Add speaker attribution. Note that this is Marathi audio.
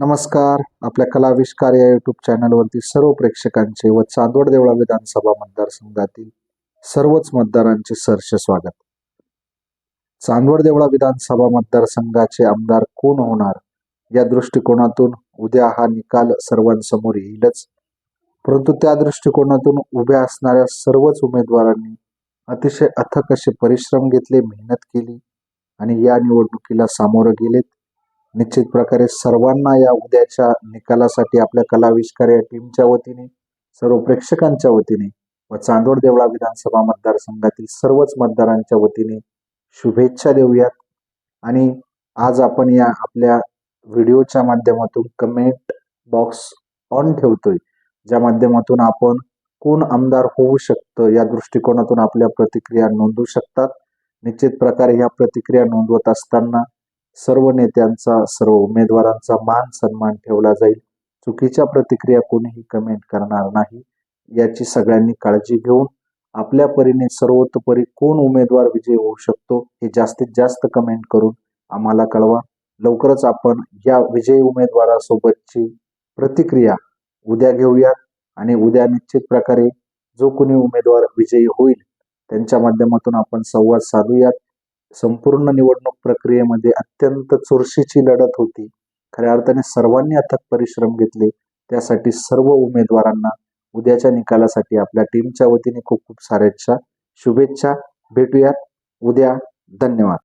Speaker 1: नमस्कार. आपल्या कलाविष्कार या युट्यूब चॅनलवरती सर्व प्रेक्षकांचे व चांदवड देवळा विधानसभा मतदारसंघातील सर्वच मतदारांचे सहर्ष स्वागत. चांदवड देवळा विधानसभा मतदारसंघाचे आमदार कोण होणार या दृष्टिकोनातून उद्या हा निकाल सर्वांसमोर येईलच. परंतु त्या दृष्टिकोनातून उभ्या असणाऱ्या सर्वच उमेदवारांनी अतिशय अथक असे परिश्रम घेतले मेहनत केली आणि या निवडणुकीला सामोरं गेलेत. निश्चित प्रकारे सर्वांना या उद्याच्या निकालासाठी आपल्या कलाविष्कार या टीमच्या वतीने सर्व प्रेक्षकांच्या वतीने व चांदोड देवळा विधानसभा मतदारसंघातील सर्वच मतदारांच्या वतीने शुभेच्छा देऊयात. आणि आज आपण या आपल्या व्हिडिओच्या माध्यमातून कमेंट बॉक्स ऑन ठेवतोय. ज्या माध्यमातून आपण कोण आमदार होऊ शकतं या दृष्टिकोनातून आपल्या प्रतिक्रिया नोंदवू शकतात. निश्चित प्रकारे ह्या प्रतिक्रिया नोंदवत असताना सर्व नेत्यांचा सर्व उमेदवारांचा मान सन्मान ठेवला जाईल. चुकीच्या प्रतिक्रिया कोणीही कमेंट करणार नाही. याची सगळ्यांनी काळजी घेऊन आपल्या परीने सर्वतोपरी कोण उमेदवार विजयी होऊ शकतो हे जास्तीत जास्त कमेंट करून आम्हाला कळवा. लवकरच आपण या विजयी उमेदवारासोबतची प्रतिक्रिया उद्या घेऊयात आणि उद्या निश्चित प्रकारे जो कोणी उमेदवार विजयी होईल त्यांच्या माध्यमातून आपण संवाद साधूयात. संपूर्ण निवडणूक प्रक्रियेमध्ये अत्यंत चुरशीची लढत होती. खऱ्या अर्थाने सर्वांनी अथक परिश्रम घेतले. त्यासाठी सर्व उमेदवारांना उद्याच्या निकालासाठी आपल्या टीमच्या वतीने खूप खूप साऱ्याच्या शुभेच्छा. भेटूयात. उद्या धन्यवाद.